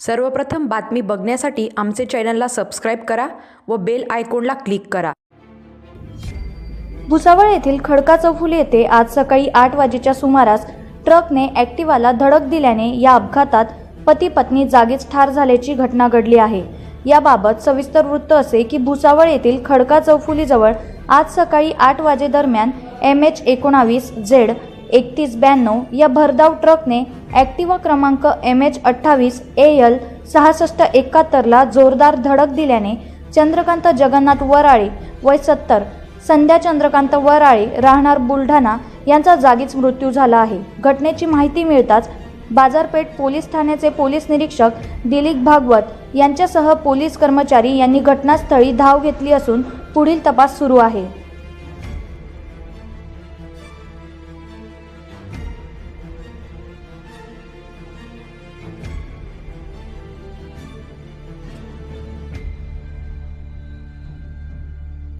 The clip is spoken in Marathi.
सर्वप्रथम बातमी बघण्यासाठी आमचे चॅनलला सबस्क्राईब करा व बेल आयकॉनला क्लिक करा. भुसावळ येथील खडका चौफुल येथे आज सकाळी आठ वाजेच्या सुमारास ट्रकने ॲक्टिवाला धडक दिल्याने या अपघातात पती पत्नी जागीच ठार झाल्याची घटना घडली आहे. याबाबत सविस्तर वृत्त असे की भुसावळ येथील खडका चौफुलीजवळ आज सकाळी आठ वाजेदरम्यान एम एच एकोणावीस झेड एकतीस ब्याण्णव या भरधाव ट्रकने ॲक्टिवा क्रमांक एम एच अठ्ठावीस ए एल सहासष्ट एकाहत्तरला जोरदार धडक दिल्याने चंद्रकांत जगन्नाथ वराळे वय सत्तर संध्या चंद्रकांत वराळे राहणार बुलढाणा यांचा जागीच मृत्यू झाला आहे. घटनेची माहिती मिळताच बाजारपेठ पोलीस ठाण्याचे पोलीस निरीक्षक दिलीप भागवत यांच्यासह पोलीस कर्मचारी यांनी घटनास्थळी धाव घेतली असून पुढील तपास सुरू आहे.